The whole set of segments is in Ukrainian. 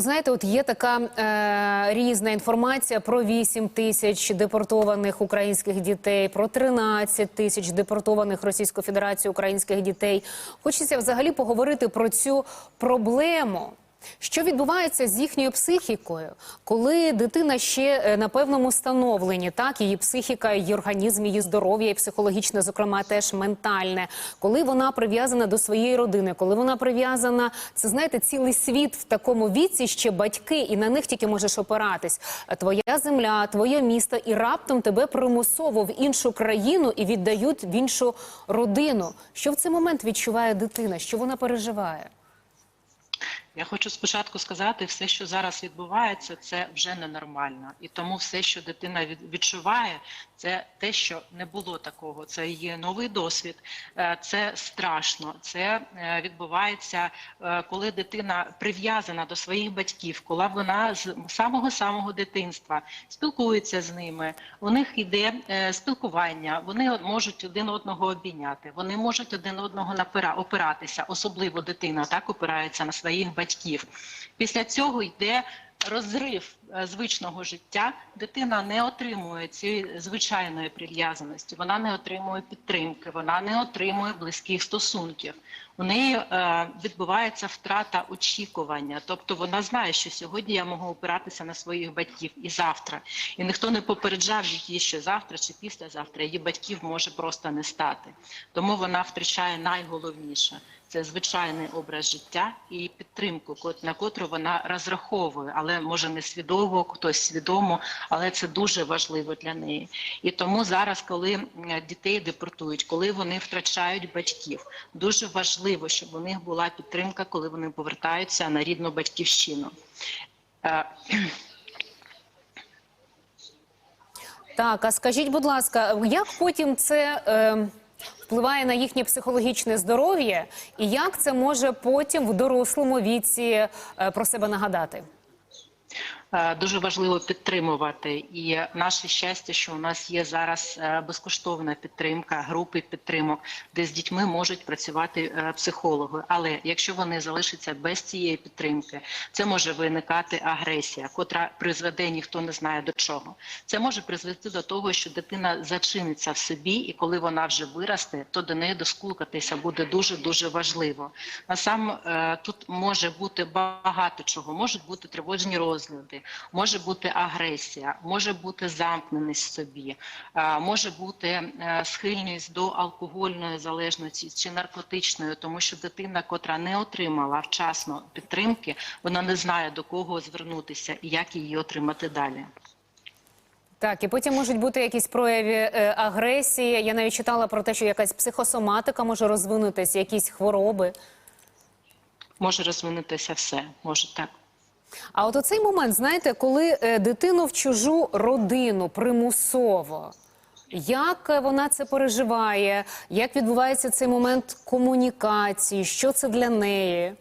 Знаєте, от є така е, різна інформація про 8 тисяч депортованих українських дітей, про 13 тисяч депортованих Російською Федерацією українських дітей. Хочеться взагалі поговорити про цю проблему. Що відбувається з їхньою психікою, коли дитина ще е, на певному становленні, так її психіка, її організм, її здоров'я, і психологічне, зокрема, теж ментальне, коли вона прив'язана до своєї родини, коли вона прив'язана, це знаєте, цілий світ в такому віці, ще батьки, і на них тільки можеш опиратись. Твоя земля, твоє місто, і раптом тебе примусово в іншу країну і віддають в іншу родину. Що в цей момент відчуває дитина? Що вона переживає? Я хочу спочатку сказати, все, що зараз відбувається, це вже ненормально. І тому все, що дитина відчуває, це те, що не було такого. Це є новий досвід, е, це страшно. Це е, відбувається, е, коли дитина прив'язана до своїх батьків, коли вона з самого самого дитинства спілкується з ними. У них йде спілкування, вони можуть один одного обійняти, вони можуть один одного опиратися, особливо дитина так опирається на своїх батьків. Після цього йде розрив е, звичного життя. Дитина не отримує цієї звичайної прив'язаності, вона не отримує підтримки, вона не отримує близьких стосунків. У неї е, відбувається втрата очікування, тобто вона знає, що сьогодні я можу опиратися на своїх батьків і завтра. І ніхто не попереджав її, що завтра чи післязавтра її батьків може просто не стати. Тому вона втрачає найголовніше це звичайний образ життя і підтримку, на котру вона розраховує, але може не свідомо, хтось свідомо, але це дуже важливо для неї. І тому зараз, коли дітей депортують, коли вони втрачають батьків, дуже важливо, щоб у них була підтримка, коли вони повертаються на рідну батьківщину. Е, Так, а скажіть, будь ласка, як потім це е, впливає на їхнє психологічне здоров'я, і як це може потім в дорослому віці е, про себе нагадати? Е, Дуже важливо підтримувати, і наше щастя, що у нас є зараз е, безкоштовна підтримка, групи підтримок, де з дітьми можуть працювати е, психологи. Але якщо вони залишаться без цієї підтримки, це може виникати агресія, котра призведе ніхто не знає до чого. Це може призвести до того, що дитина зачиниться в собі, і коли вона вже виросте, то до неї доскулкатися буде дуже дуже важливо. Насам тут може бути багато чого, можуть бути тривожні розгляди, може бути агресія, може бути замкненість в собі, е, може бути е, схильність до алкогольної залежності чи наркотичної, тому що дитина, котра не отримала вчасно підтримки, вона не знає до кого звернутися і як її отримати далі. Так, і потім можуть бути якісь прояви е, агресії. Я навіть читала про те, що якась психосоматика може розвинутися, якісь хвороби. Може розвинутися все, може так. А от оцей цей момент, знаєте, коли е, дитину в чужу родину примусово. Як е, вона це переживає? Як відбувається цей момент комунікації? Що це для неї?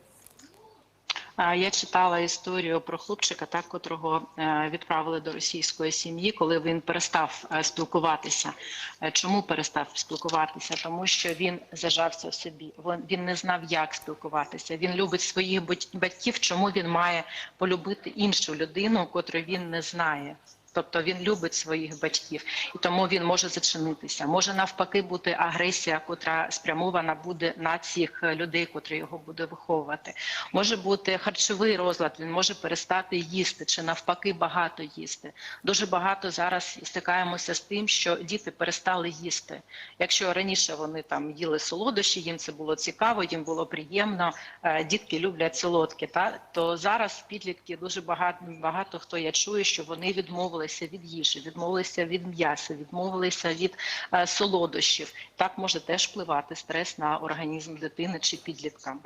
Я читала історію про хлопчика, так котрого е, відправили до російської сім'ї, коли він перестав е, спілкуватися. Е, Чому перестав спілкуватися? Тому що він зажався в собі. Він не знав, як спілкуватися. Він любить своїх батьків. Чому він має полюбити іншу людину, котру він не знає? Тобто він любить своїх батьків, і тому він може зачинитися. Може навпаки бути агресія, котра спрямована буде на цих е, людей, котрі його буде виховувати. Може бути харчовий розлад, він може перестати їсти чи навпаки багато їсти. Дуже багато зараз стикаємося з тим, що діти перестали їсти. Якщо раніше вони там їли солодощі, їм це було цікаво, їм було приємно. е, Дітки люблять солодкі, та то зараз підлітки дуже багато багато хто я чую, що вони відмовилися від їжі, відмовилися від м'яса, відмовилися від е, солодощів. Так може теж впливати стрес на організм дитини чи підлітка.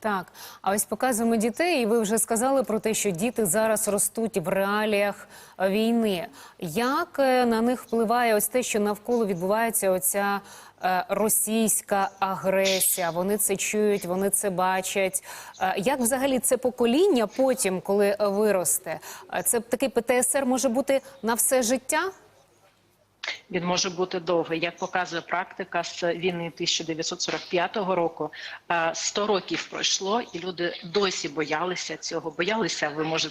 Так, а ось показуємо дітей, і ви вже сказали про те, що діти зараз ростуть в реаліях е, війни. Як е, на них впливає ось те, що навколо відбувається оця е, російська агресія? Вони це чують, вони це бачать. Як взагалі це покоління потім, коли виросте? Це такий ПТСР може бути на все життя? Він може бути довгий. Як показує практика з війни 1945 року, е, 100 років пройшло, і люди досі боялися цього. Боялися, ви може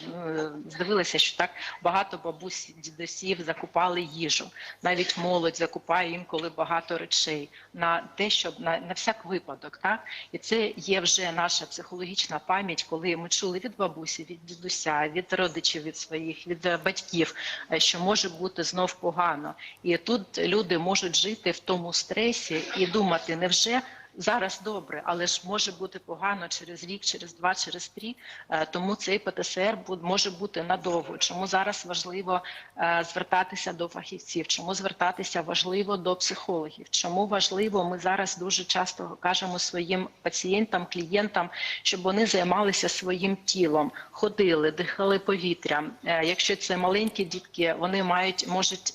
здивилися, що так багато бабусь, дідусів закупали їжу. Навіть молодь закупає інколи багато речей на те, щоб на, на всяк випадок. Так і це є вже наша психологічна пам'ять, коли ми чули від бабусі, від дідуся, від родичів від своїх, від е, батьків, е, що може бути знов погано. І тут люди можуть жити в тому стресі і думати, невже. Зараз добре, але ж може бути погано через рік, через два, через три. Е, Тому цей ПТСР може бути надовго. Чому зараз важливо е, звертатися до фахівців? Чому звертатися важливо до психологів? Чому важливо? Ми зараз дуже часто кажемо своїм пацієнтам, клієнтам, щоб вони займалися своїм тілом, ходили, дихали повітрям. Е, Якщо це маленькі дітки, вони мають можуть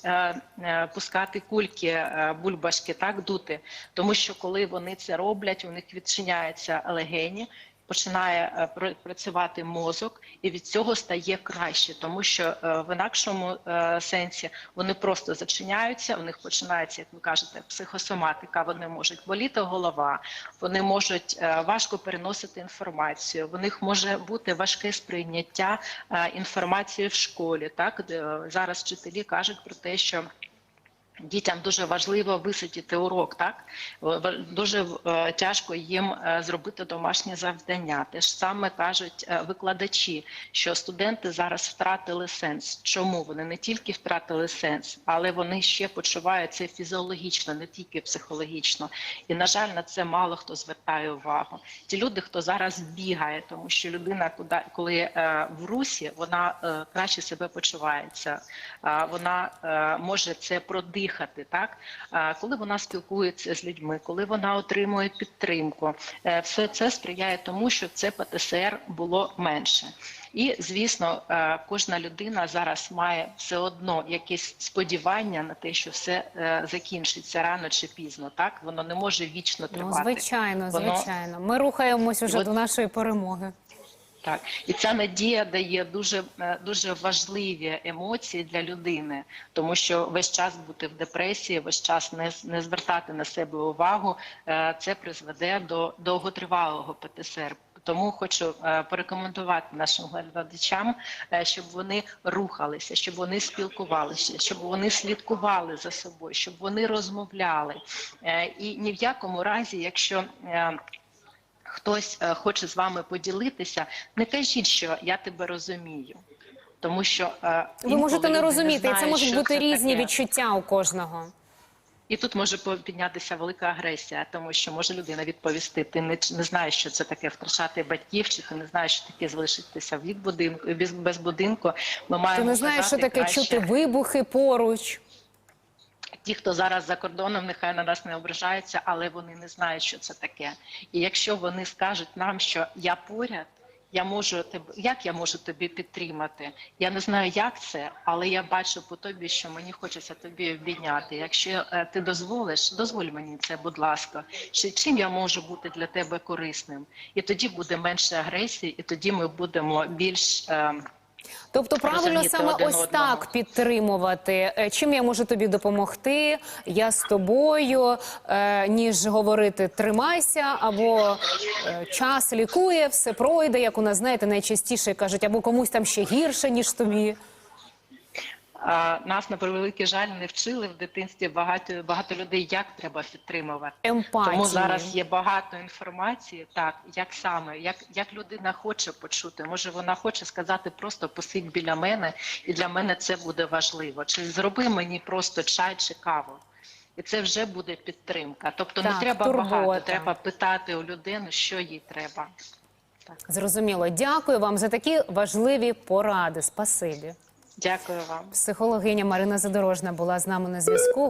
пускати кульки, бульбашки, так дути, тому що коли вони це роблять, у них відчиняються легені. Починає е, працювати мозок, і від цього стає краще, тому що е, в інакшому е, сенсі вони просто зачиняються. У них починається, як ви кажете, психосоматика. Вони можуть боліти голова, вони можуть важко переносити інформацію. В них може бути важке сприйняття інформації в школі. Так зараз вчителі кажуть про те, що Дітям дуже важливо висидіти урок, так дуже е, тяжко їм е, зробити домашнє завдання. Те ж саме кажуть е, викладачі, що студенти зараз втратили сенс. Чому вони не тільки втратили сенс, але вони ще почувають це фізіологічно, не тільки психологічно. І на жаль, на це мало хто звертає увагу. Ті люди, хто зараз бігає, тому що людина, коли в русі, вона краще себе почувається, вона може це продихати. Так А, коли вона спілкується з людьми, коли вона отримує підтримку, е, все це сприяє тому, що це ПТСР було менше. І звісно, е, кожна людина зараз має все одно якесь сподівання на те, що все е, закінчиться рано чи пізно. Так воно не може вічно Ну, тривати. звичайно, Воно- звичайно. Ми рухаємось уже От- до нашої перемоги. Так, і ця надія дає дуже е, дуже важливі емоції для людини, тому що весь час бути в депресії, весь час не, не звертати на себе увагу, е, це призведе до довготривалого ПТСР. Тому хочу е, порекомендувати нашим глядачам, щоб вони рухалися, щоб вони спілкувалися, щоб вони слідкували за собою, щоб вони розмовляли. І ні в якому разі, якщо хтось е, хоче з вами поділитися, не кажіть, що я тебе розумію. Тому що е, Ви можете не розуміти, і це можуть бути це різні таке. відчуття у кожного. І тут може піднятися велика агресія, тому що може людина відповісти: ти не, не знаєш, що це таке втрачати батьків, чи ти не знаєш, що таке залишитися від будинку без, без будинку. Ми маємо Ти не знаєш, що таке краще. чути вибухи поруч. Ті, хто зараз за кордоном, нехай на нас не ображаються, але вони не знають, що це таке. І якщо вони скажуть нам, що я поряд, я можу тебе, як я можу тобі підтримати? Я не знаю, як це, але я бачу по тобі, що мені хочеться тобі обійняти. Якщо е, ти дозволиш, дозволь мені це, будь ласка. Чи чим я можу бути для тебе корисним? І тоді буде менше агресії, і тоді ми будемо більш. Е, Тобто, правильно саме ось одного. так підтримувати. Е, Чим я можу тобі допомогти? Я з тобою, е, ніж говорити тримайся, або е, час лікує, все пройде. Як у нас знаєте, найчастіше кажуть, або комусь там ще гірше, ніж тобі. Нас на превеликий жаль не вчили в дитинстві багато багато людей, як треба підтримувати. Емпатії. Тому зараз є багато інформації, так як саме, як, як людина хоче почути. Може, вона хоче сказати просто посидь біля мене, і для мене це буде важливо. Чи зроби мені просто чай чи каву. І це вже буде підтримка. Тобто Так, не треба турбота. багато, треба питати у людини, що їй треба. Так, Зрозуміло. Дякую вам за такі важливі поради. Спасибі. Дякую вам. Психологиня Марина Задорожна була з нами на зв'язку.